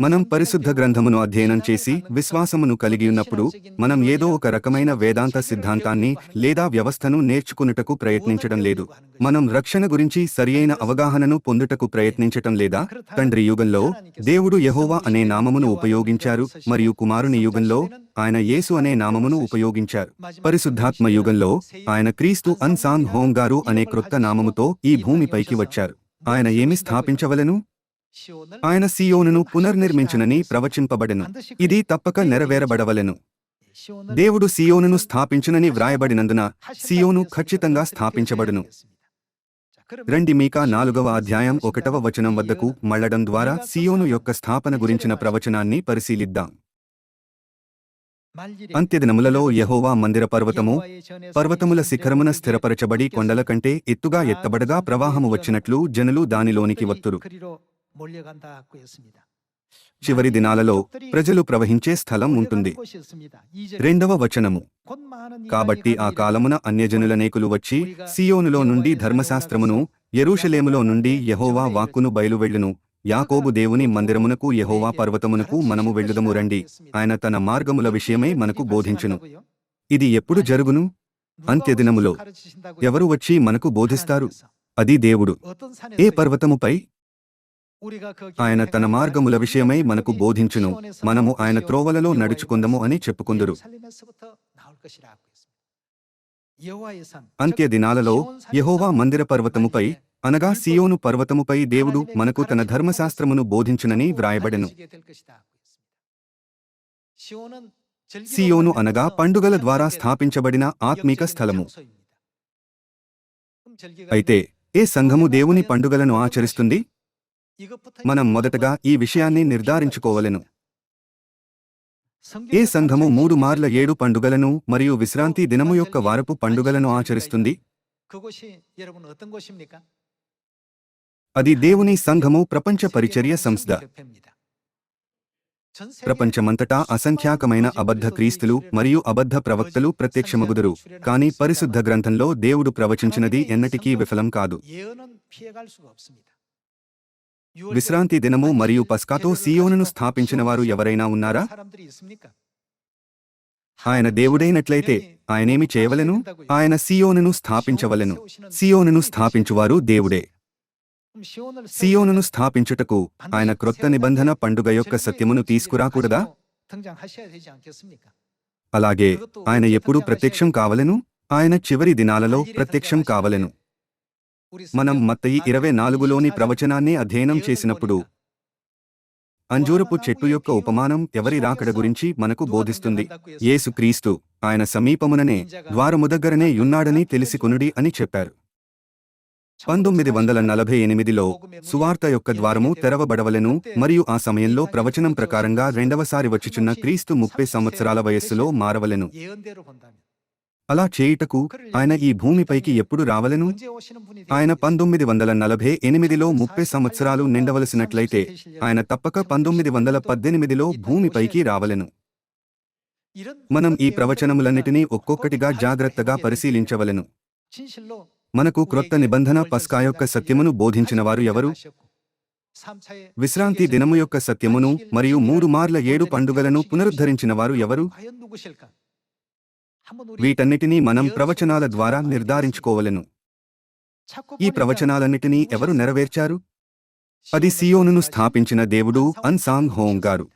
మనం పరిశుద్ధ గ్రంథమును అధ్యయనం చేసి విశ్వాసమును కలిగి ఉన్నప్పుడు మనం ఏదో ఒక రకమైన వేదాంత సిద్ధాంతాన్ని లేదా వ్యవస్థను నేర్చుకునుటకు ప్రయత్నించడం లేదు. మనం రక్షణ గురించి సరియైన అవగాహనను పొందుటకు ప్రయత్నించటం లేదా? తండ్రి యుగంలో దేవుడు యహోవా అనే నామమును ఉపయోగించారు మరియు కుమారుని యుగంలో ఆయన యేసు అనే నామమును ఉపయోగించారు. పరిశుద్ధాత్మ యుగంలో ఆయన క్రీస్తు అన్సాంగ్ హోంగారు అనే క్రొత్త నామముతో ఈ భూమిపైకి వచ్చారు. ఆయన ఏమి స్థాపించవలెను? ఆయన సియోనును పునర్నిర్మించునని ప్రవచింపబడెను. ఇది తప్పక నెరవేరబడవలెను. దేవుడు సియోనును స్థాపించునని వ్రాయబడినందున సియోను ఖచ్చితంగా స్థాపించబడును. రండి మీకా నాలుగవ అధ్యాయం ఒకటవ వచనం వద్దకు మళ్ళడం ద్వారా సియోను యొక్క స్థాపన గురించిన ప్రవచనాన్ని పరిశీలిద్దాం. అంత్యదినములలో యెహోవా మందిర పర్వతము పర్వతముల శిఖరమున స్థిరపరచబడి కొండల కంటే ఎత్తుగా ఎత్తబడగా ప్రవాహము వచ్చినట్లు జనులు దానిలోనికి వత్తురు. చివరి దినాలలో ప్రజలు ప్రవహించే స్థలం ఉంటుంది. రెండవ వచనము. కాబట్టి ఆ కాలమున అన్యజనులనేకులు వచ్చి సియోనులో నుండి ధర్మశాస్త్రమును యెరూషలేములో నుండి యెహోవా వాక్కును బయలువెళ్ళును. యాకోబు దేవుని మందిరమునకు యెహోవా పర్వతమునకు మనము వెళ్ళుదము రండి. ఆయన తన మార్గముల విషయమై మనకు బోధించును. ఇది ఎప్పుడు జరుగును? అంత్యదినములో ఎవరు వచ్చి మనకు బోధిస్తారు? అది దేవుడు. ఏ పర్వతముపై ఆయన తన మార్గముల విషయమై మనకు బోధించును. మనము ఆయన త్రోవలలో నడుచుకుందము అని చెప్పుకుందురు. అంత్య దినాలలో యెహోవా మందిర పర్వతముపై అనగా సియోను పర్వతముపై దేవుడు మనకు తన ధర్మశాస్త్రమును బోధించునని వ్రాయబడెను. సియోను అనగా పండుగల ద్వారా స్థాపించబడిన ఆత్మీక స్థలము. అయితే ఏ సంఘము దేవుని పండుగలను ఆచరిస్తుంది? మనం మొదటగా ఈ విషయాన్ని నిర్ధారించుకోవలెను. ఏ సంఘము మూడు మార్ల ఏడు పండుగలను మరియు విశ్రాంతి దినము యొక్క వారపు పండుగలను ఆచరిస్తుంది? అది దేవుని సంఘము ప్రపంచ పరిచర్య సంస్థ. ప్రపంచమంతటా అసంఖ్యాకమైన అబద్ధ క్రీస్తులు మరియు అబద్ధ ప్రవక్తలు ప్రత్యక్షమగుదురు కాని పరిశుద్ధ గ్రంథంలో దేవుడు ప్రవచించినది ఎన్నటికీ విఫలం కాదు. విశ్రాంతి దినము మరియు పస్కాతో సియోనును స్థాపించిన వారు ఎవరైనా ఉన్నారా? ఆయన దేవుడైనట్లయితే ఆయనేమి చేయవలెను? ఆయన సియోనును స్థాపించవలెను. సియోనును స్థాపించువారు దేవుడే. సియోనును స్థాపించుటకు ఆయన క్రొత్త నిబంధన పండుగ యొక్క సత్యమును తీసుకురాకూడదా? అలాగే ఆయన ఎప్పుడు ప్రత్యక్షం కావలెను? ఆయన చివరి దినాలలో ప్రత్యక్షం కావలెను. మనం మత్తయి ఇరవై నాలుగులోని ప్రవచనాన్ని అధ్యయనం చేసినప్పుడు అంజూరపు చెట్టు యొక్క ఉపమానం ఎవరి రాకడ గురించి మనకు బోధిస్తుంది? యేసుక్రీస్తు ఆయన సమీపముననే ద్వారము దగ్గరనే యున్నాడని తెలిసికొనుడి అని చెప్పారు. పంతొమ్మిది వందల నలభై ఎనిమిదిలో సువార్త యొక్క ద్వారము తెరవబడవలెను మరియు ఆ సమయంలో ప్రవచనం ప్రకారంగా రెండవసారి వచ్చుచున్న క్రీస్తు ముప్పై సంవత్సరాల వయస్సులో మారవలెను. అలా చేయుటకు ఆయన ఈ భూమిపైకి ఎప్పుడు రావలెను? ఆయన పంతొమ్మిది వందల నలభై ఎనిమిదిలో ముప్పై సంవత్సరాలు నిండవలసినట్లయితే ఆయన తప్పక పంతొమ్మిది వందల పద్దెనిమిదిలో భూమిపైకి రావలెను. మనం ఈ ప్రవచనములన్నిటినీ ఒక్కొక్కటిగా జాగ్రత్తగా పరిశీలించవలను. మనకు క్రొత్త నిబంధన పస్కా యొక్క సత్యమును బోధించినవారు ఎవరు? విశ్రాంతి దినము యొక్క సత్యమును మరియు మూడు మార్ల ఏడు పండుగలను పునరుద్ధరించినవారు ఎవరు? వీటన్నిటినీ మనం ప్రవచనాల ద్వారా నిర్ధారించుకోవలెను. ఈ ప్రవచనాలన్నిటినీ ఎవరు నెరవేర్చారు? అది సియోనును స్థాపించిన దేవుడు అన్సాంగ్ హోంగ్ గారు